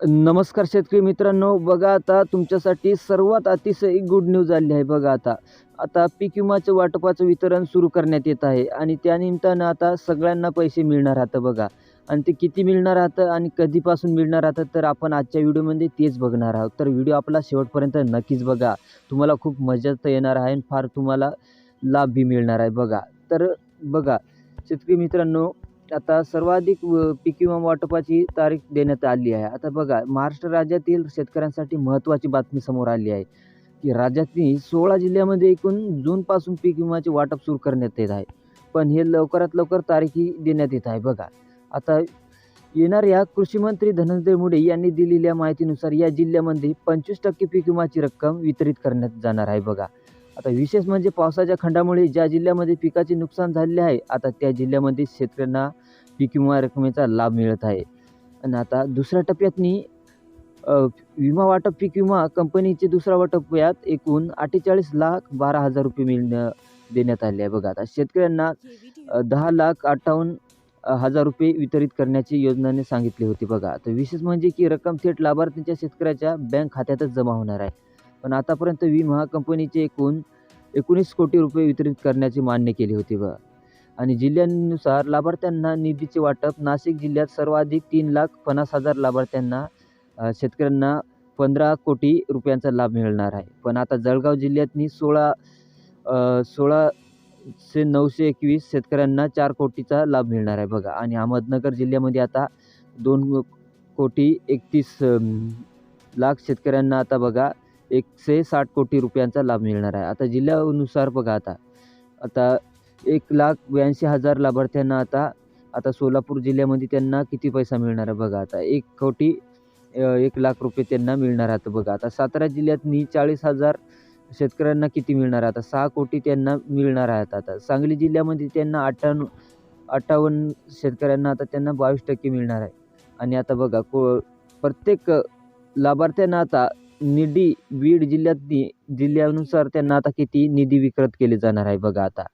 नमस्कार शेतकरी मित्रांनो बघा आता तुमच्यासाठी सर्वात अतिशय गुड न्यूज आली आहे बघा आता. आता पीक विमाचं वाटपाचं वितरण सुरू करण्यात येत आहे आणि त्यानिमित्तानं आता सगळ्यांना पैसे मिळणार आहात बघा. आणि ते किती मिळणार राहतं आणि कधीपासून मिळणार राहतं तर आपण आजच्या व्हिडिओमध्ये तेच बघणार आहोत. तर व्हिडिओ आपला शेवटपर्यंत नक्कीच बघा. तुम्हाला खूप मजा तर येणार आहे आणि फार तुम्हाला लाभ बी मिळणार आहे बघा. तर बघा शेतकरी मित्रांनो आता सर्वाधिक व पीक विमा वाटपाची तारीख देण्यात आली आहे. आता बघा महाराष्ट्र राज्यातील शेतकऱ्यांसाठी महत्त्वाची बातमी समोर आली आहे की राज्यातील सोळा जिल्ह्यामध्ये एकूण जूनपासून पीक विम्याचे वाटप सुरू करण्यात येत आहे. पण हे लवकरात लवकर तारीखही देण्यात येत आहे. बघा आता येणाऱ्या कृषीमंत्री धनंजय मुंडे यांनी दिलेल्या माहितीनुसार या जिल्ह्यामध्ये पंचवीस टक्के पीक विमाची रक्कम वितरित करण्यात जाणार आहे. बघा आता विशेष म्हणजे पावसाच्या खंडामुळे ज्या जिल्ह्यामध्ये पिकाचे नुकसान झालेले आहे आता त्या जिल्ह्यामध्ये शेतकऱ्यांना पीक विमा रकमेचा लाभ मिळत आहे. आणि आता दुसऱ्या टप्प्यातनी विमा वाटप पीक विमा कंपनीचे दुसऱ्या वाटप्यात एकूण अठ्ठेचाळीस लाख बारा हजार रुपये मिळणं देण्यात आले आहे. बघा आता शेतकऱ्यांना दहा लाख अठ्ठावन्न हजार रुपये वितरित करण्याची योजनाने सांगितली होती. बघा तर विशेष म्हणजे की रक्कम थेट लाभार्थींच्या शेतकऱ्याच्या बँक खात्यातच जमा होणार आहे. पण आतापर्यंत विमा कंपनीचे एकूण एकोणीस कोटी रुपये वितरित करण्याची मान्य केली होती बघा आणि जिल्ह्यानुसार लाभार्थ्यांना निधीचे वाटप नाशिक जिल्ह्यात सर्वाधिक तीन लाख पन्नास हजार लाभार्थ्यांना शेतकऱ्यांना पंधरा कोटी रुपयांचा लाभ मिळणार आहे. पण आता जळगाव जिल्ह्यातनी सोळा सोळाशे नऊशे एकवीस शेतकऱ्यांना चार कोटीचा लाभ मिळणार आहे बघा. आणि अहमदनगर जिल्ह्यामध्ये आता दोन कोटी एकतीस लाख शेतकऱ्यांना आता बघा एकशे साठ कोटी रुपयांचा लाभ मिळणार आहे. आता जिल्ह्यानुसार बघा आता. आता एक लाख ब्याऐंशी हजार लाभार्थ्यांना आता आता सोलापूर जिल्ह्यामध्ये त्यांना किती पैसा मिळणार आहे बघा आता. एक कोटी एक लाख रुपये त्यांना मिळणार आहेत बघा. आता सातारा जिल्ह्यातनी चाळीस हजार शेतकऱ्यांना किती मिळणार आहे? आता सहा कोटी त्यांना मिळणार आहेत आता. सांगली जिल्ह्यामध्ये त्यांना अठ्ठावन्न अठ्ठावन्न शेतकऱ्यांना आता त्यांना बावीस टक्के मिळणार आहे. आणि आता बघा को प्रत्येक लाभार्थ्यांना आता निधी बीड जिल्ह्यातनी जिल्ह्यानुसार त्यांना आता किती निधी विकृत केले जाणार आहे बघा आता.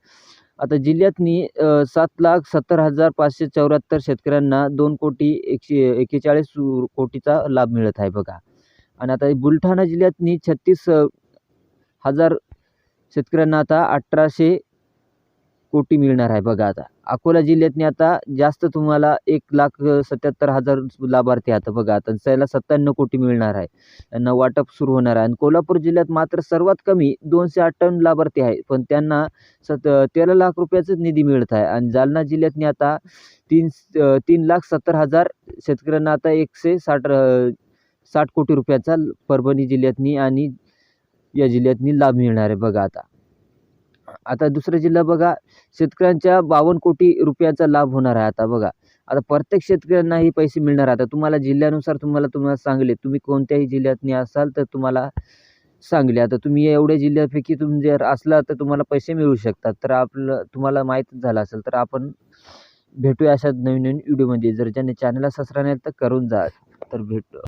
आता जिल्ह्यातनी सात लाख सत्तर हजार पाचशे चौऱ्याहत्तर शेतकऱ्यांना दोन कोटी एकशे एक्केचाळीस कोटीचा लाभ मिळत आहे बघा. आणि आता बुलढाणा जिल्ह्यातनी छत्तीस हजार शेतकऱ्यांना आता अठराशे कोटी मिळणार आहे बघा आता. अकोला जिल्ह्यातनी आता जास्त तुम्हाला एक लाख सत्याहत्तर हजार लाभार्थी आता बघा आता त्याला सत्त्याण्णव कोटी मिळणार आहे. त्यांना वाटप सुरू होणार आहे. आणि कोल्हापूर जिल्ह्यात मात्र सर्वात कमी दोनशे अठ्ठावन्न लाभार्थी आहे पण त्यांना सत तेरा लाख रुपयाचाच निधी मिळत आहे. आणि जालना जिल्ह्यातनी आता तीन तीन लाख सत्तर हजार शेतकऱ्यांना आता एकशे साठ साठ कोटी रुपयाचा परभणी जिल्ह्यातनी आणि या जिल्ह्यातनी लाभ मिळणार आहे. बघा आता. आता दुसरा जिल्हा बघा शेतकऱ्यांच्या बावन्न कोटी रुपयाचा लाभ होणार आहे आता बघा. आता प्रत्येक शेतकऱ्यांना हे पैसे मिळणार आहे. आता तुम्हाला जिल्ह्यानुसार तुम्हाला तुम्हाला सांगले तुम्ही कोणत्याही जिल्ह्यातनी असाल तर तुम्हाला सांगले. आता तुम्ही एवढ्या जिल्ह्यापैकी तुम्ही जर असला तर तुम्हाला पैसे मिळू शकतात. तर आपलं तुम्हाला माहीतच झालं असेल तर आपण भेटूया अशा नवीन नवीन व्हिडिओमध्ये. जर ज्याने चॅनलला सबस्क्राईब नाही तर करून जा. तर भेटू.